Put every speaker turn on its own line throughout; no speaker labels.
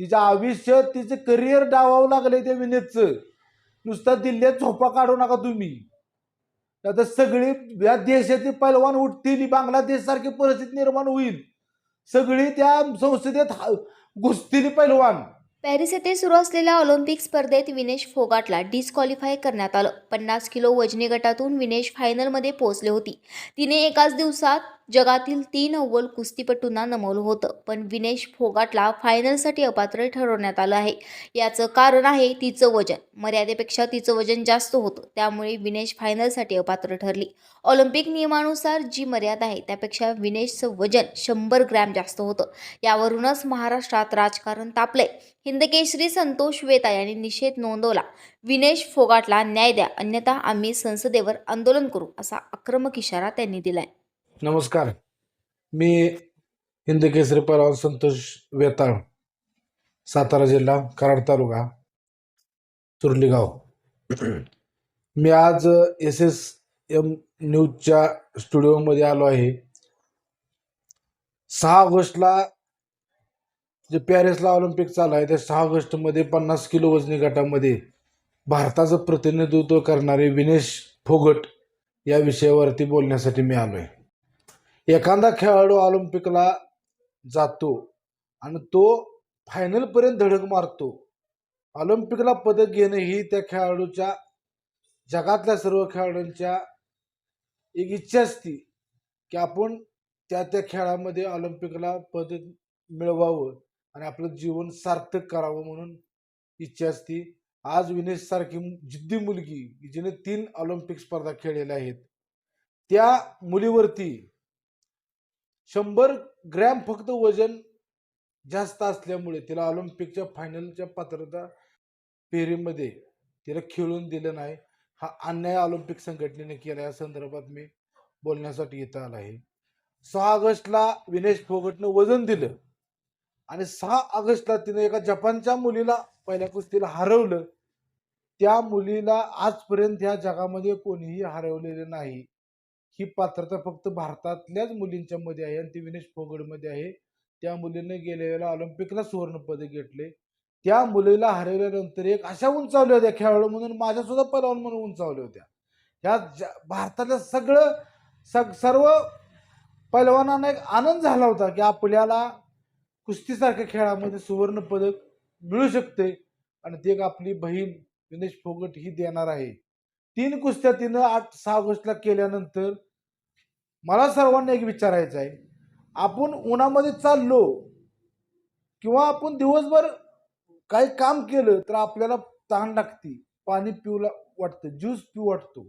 तिचं आयुष्य तिचं करिअर डावावं लागलंय त्या विनेतचं. नुसता दिल्लीत झोपा काढू नका तुम्ही. आता सगळी या देशातील पैलवान उठतील बांगलादेश सारखी परिस्थिती निर्माण होईल. सगळी त्या संसदेत घुसतील पैलवान.
पॅरिस येथे सुरू असलेल्या ऑलिम्पिक स्पर्धेत विनेश फोगाटला डिस्क्वालिफाय करण्यात आलं. पन्नास किलो वजनी गटातून विनेश फायनलमध्ये पोहोचले होती. तिने एकाच दिवसात जगातील तीन अव्वल कुस्तीपटूंना नमवलं होतं. पण विनेश फोगाटला फायनलसाठी अपात्र ठरवण्यात आलं आहे. याचं कारण आहे तिचं वजन. मर्यादेपेक्षा तिचं वजन जास्त होतं. त्यामुळे विनेश फायनलसाठी अपात्र ठरली. ऑलिम्पिक नियमानुसार जी मर्यादा आहे त्यापेक्षा विनेशचं वजन शंभर ग्रॅम जास्त होतं. यावरूनच महाराष्ट्रात राजकारण तापलंय. हिंदकेशरी संतोष वेता यांनी निषेध नोंदवला. विनेश फोगाटला न्याय द्या अन्यथा आम्ही संसदेवर आंदोलन करू असा आक्रमक इशारा त्यांनी दिलाय.
नमस्कार. मी हिंदकेसरी केसरी संतोष वेताळ सातारा जिल्हा कराड तालुका चुरलीगाव मी आज एस एस एम न्यूजच्या स्टुडिओमध्ये आलो आहे. सहा ऑगस्टला जे पॅरिसला ऑलिम्पिक चालू आहे त्या सहा ऑगस्टमध्ये पन्नास किलो वजनी गटामध्ये भारताचं प्रतिनिधित्व करणारे विनेश फोगट या विषयावरती बोलण्यासाठी मी आलो आहे एखादा खेळाडू ऑलिम्पिकला जातो आणि तो फायनलपर्यंत धडक मारतो. ऑलिम्पिकला पदक घेणं ही त्या खेळाडूच्या जगातल्या सर्व खेळाडूंच्या एक इच्छा असती की आपण त्या त्या खेळामध्ये ऑलिम्पिकला पदक मिळवावं. आणि आपलं जीवन सार्थक करावं म्हणून इच्छा असती. आज विनेश सारखी जिद्दी मुलगी की जिने तीन ऑलिम्पिक स्पर्धा खेळलेल्या आहेत. त्या मुलीवरती शंभर ग्रॅम फक्त वजन जास्त असल्यामुळे तिला ऑलिम्पिकच्या फायनलच्या पात्रता फेरीमध्ये तिला खेळून दिलं नाही. हा अन्याय ऑलिम्पिक संघटनेने केला या संदर्भात मी बोलण्यासाठी इथं आला आहे. सहा ऑगस्टला विनेश फोगटनं वजन दिलं. आणि सहा ऑगस्टला तिने एका जपानच्या मुलीला पहिल्या कुस्तीला हरवलं. त्या मुलीला आजपर्यंत ह्या जगामध्ये कोणीही हरवलेलं नाही. ही पात्रता फक्त भारतातल्याच मुलींच्या मध्ये आहे आणि ती विनेश फोगडमध्ये आहे. त्या मुलीने गेल्या वेळेला ऑलिम्पिकला सुवर्ण पदक घेतले. त्या मुलीला हरवल्यानंतर एक अशा उंचावल्या होत्या खेळाडू म्हणून माझ्या सुद्धा पलवान म्हणून उंचावल्या होत्या. ह्या ज- भारतातल्या सगळं सग सर्व पैलवानांना एक आनंद झाला होता की आपल्याला कुस्तीसारख्या खेळामध्ये सुवर्ण पदक मिळू शकते. आणि ते एक आपली बहीण विनेश फोगट ही देणार आहे. तीन कुस्त्या तिनं आठ सहा ऑगस्टला केल्यानंतर मला सर्वांना एक विचारायचं आहे. आपण उन्हामध्ये चाललो किंवा आपण दिवसभर काही काम केलं तर आपल्याला तहान लागते पाणी पिऊला वाटतं ज्यूस पिऊ वाटतो.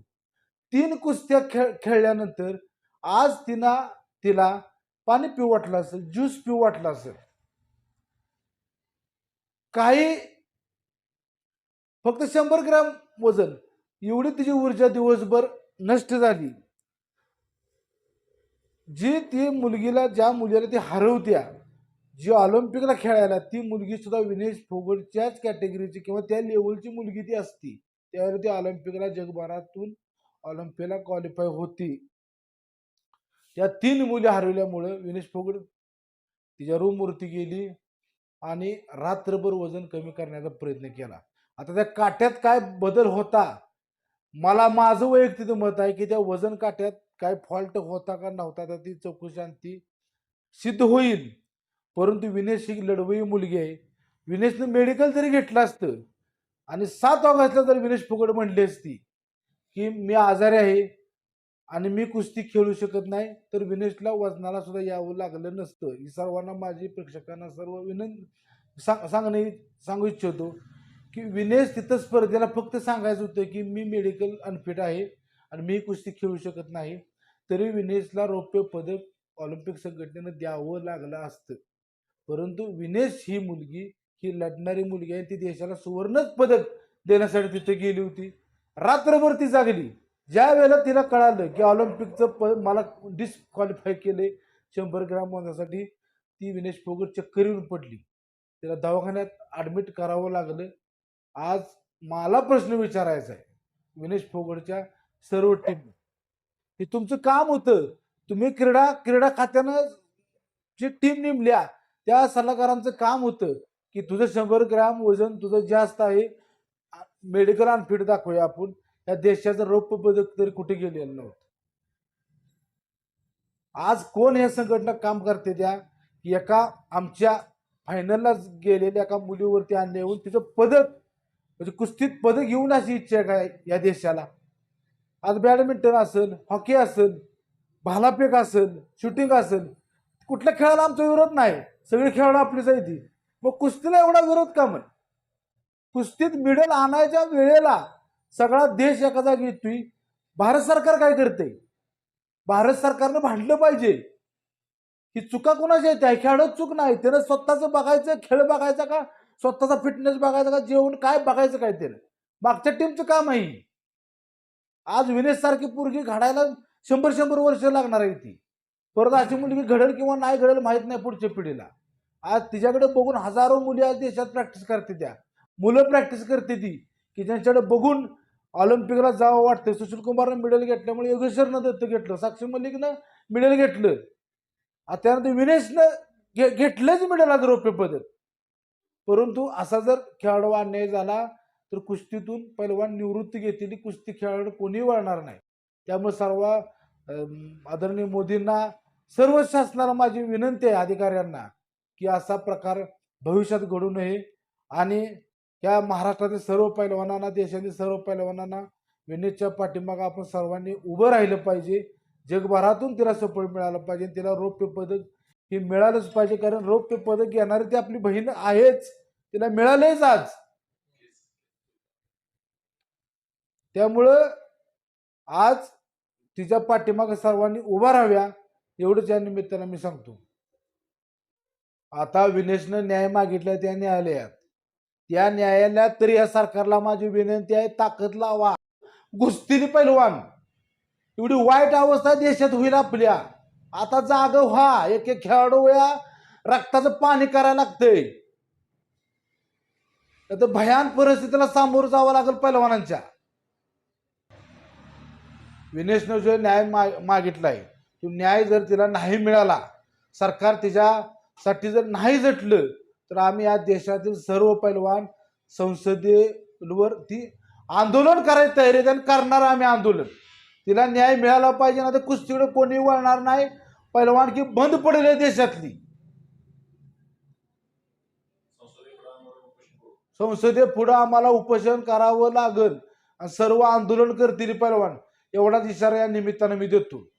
तीन कुस्त्या खेळ खेळल्यानंतर आज तिना तिला पाणी पिऊ वाटलं असेल ज्यूस पिऊ वाटलं असेल. काही फक्त शंभर ग्रॅम वजन. एवढी तिची ऊर्जा दिवसभर नष्ट झाली. जी ती मुलगीला ज्या मुलीला ती हरवत्या जी ऑलिम्पिकला खेळायला ती मुलगी सुद्धा विनेश फोगटच्याच कॅटेगरीची किंवा त्या लेवलची मुलगी ती असती. त्यावेळी ती ऑलिम्पिकला जगभरातून ऑलिम्पिकला क्वालिफाय होती. त्या तीन मुली हरवल्यामुळं विनेश फोगट तिच्या रूमवरती गेली. आणि रात्रभर वजन कमी करण्याचा प्रयत्न केला. आता त्या काट्यात काय बदल होता? मला माझं वैयक्तिक मत आहे की त्या वजन काट्यात काय फॉल्ट होता का नव्हता तर ती चौकशी आणि ती सिद्ध होईल. परंतु विनेश ही लढवई मुलगी आहे. विनेशनं मेडिकल जरी घेतलं असतं. आणि सात ऑगस्टला जर विनेश फुकट म्हणली असती की मी आजारी आहे आणि मी कुस्ती खेळू शकत नाही तर विनेशला वजनाला सुद्धा यावं लागलं नसतं. ही सर्वांना माझी प्रेक्षकांना सर्व विनंती सांग सांगणे सांगू इच्छितो की विनेश तिथं स्पर्धेला फक्त सांगायचं होतं की मी मेडिकल अनफिट आहे आणि मी कुस्ती खेळू शकत नाही तरी विनेशला रौप्य पदक ऑलिम्पिक संघटनेनं द्यावं लागलं असतं. परंतु विनेश ही मुलगी ही लढणारी मुलगी आहे ती देशाला सुवर्णच पदक देण्यासाठी तिथे गेली होती. रात्रभर ती जागली. ज्या वेळेला तिला कळालं की ऑलिम्पिकचं प मला डिस्क्वालिफाय केले शंभर ग्राम वजनासाठी ती विनेश फोगट चक्कर येऊन पडली. तिला दवाखान्यात ॲडमिट करावं लागलं. आज मला प्रश्न विचारायचा आहे. विनेश फोगटच्या सर्व टीम हे तुमचं काम होतं. तुम्ही क्रीडा क्रीडा खात्यानं जी टीम नेमल्या त्या सल्लागारांचं काम होतं की तुझं शंभर ग्रॅम वजन तुझं जास्त आहे. मेडिकल अनफिट दाखवूया आपण. या देशाचं रौप्य पदक तरी कुठे गेलेलं नव्हतं. आज कोण या संघटना काम करते त्या? की एका आमच्या फायनलला गेलेल्या एका मुलीवरती आणले येऊन तिचं पदक म्हणजे कुस्तीत पदक घेऊन अशी इच्छा आहे काय या देशाला? आज बॅडमिंटन असेल हॉकी असेल भालाफेक असेल शूटिंग असेल कुठल्या खेळाला आमचा विरोध नाही. सगळी खेळाडू आपलीच आहे ती. मग कुस्तीला एवढा विरोध का म्हण? कुस्तीत मिडल आणायच्या वेळेला सगळा देश एका जागी येतोय भारत सरकार काय करते भारत सरकारनं भांडलं पाहिजे. ही चुका कोणाच्या आहेत? त्या खेळाडूत चूक नाही. त्यानं स्वतःचं बघायचं खेळ बघायचा का? स्वतःचा फिटनेस बघायचा का? जेवण काय बघायचं काय त्यानं? मागच्या टीमचं काम आहे. आज विनेश सारखी पोरगी घडायला शंभर शंभर वर्ष लागणार आहे ती. परत अशी मुलगी घडेल किंवा नाही घडेल माहीत नाही पुढच्या पिढीला. आज तिच्याकडे बघून हजारो मुली आज देशात प्रॅक्टिस करते त्या. मुलं प्रॅक्टिस करते ती की ज्यांच्याकडे बघून ऑलिम्पिकला जावं वाटतं सुशील कुमारनं मेडल घेतल्यामुळे योगेश्वरनं दत्त घेतलं. साक्षी मल्लिकनं मेडल घेतलं. आता त्यानंतर विनेशनं घे घेतलंच मेडल आज रौप्य पदक. परंतु असा जर खेळाडू अन्याय झाला तर कुस्तीतून पैलवान निवृत्ती घेतलेली कुस्ती खेळाडू कोणी वळणार नाही. त्यामुळे सर्व आदरणीय मोदींना सर्व शासनाला माझी विनंती आहे अधिकाऱ्यांना की असा प्रकार भविष्यात घडू नये. आणि या महाराष्ट्रातील सर्व पैलवानांना देशातील सर्व पैलवानांना विनेशच्या पाठिंबागा आपण सर्वांनी उभं राहिलं पाहिजे. जगभरातून तिला सपोर्ट मिळालं पाहिजे. तिला रौप्य पदक हे मिळालंच पाहिजे. कारण रौप्य पदक घेणारी ती आपली बहीण आहेच. तिला मिळालेच आज. त्यामुळं आज तिच्या पाठीमागे सर्वांनी उभा राहाव्या एवढंच या निमित्तानं मी सांगतो. आता विनेशनं न्याय मागितला त्या न्यायालयात. त्या न्यायालयात तरी या सरकारला माझी विनंती आहे ताकद लावा. घुसतील पैलवान. एवढी वाईट अवस्था देशात होईल आपल्या. आता जाग व्हा. एक एक खेळाडू या रक्ताचं पाणी करायला लागतंय. तर भयान परिस्थितीला सामोरं जावं लागेल पैलवानांच्या. विनेशनं जो न्याय मा मागितलाय. तो न्याय जर तिला नाही मिळाला सरकार तिच्यासाठी जर नाही जटलं तर आम्ही या देशातील सर्व पैलवान संसदेवर ती आंदोलन करायची तयारी आणि करणार आम्ही आंदोलन. तिला न्याय मिळाला पाहिजे ना तर कुस्तीकडे कोणी वळणार नाही. पैलवान की बंद पडेल आहे देशातली. संसदे पुढं आम्हाला उपोषण करावं लागल. आणि सर्व आंदोलन करतील पैलवान. एवढाच इशारा या निमित्तानं मी देतो.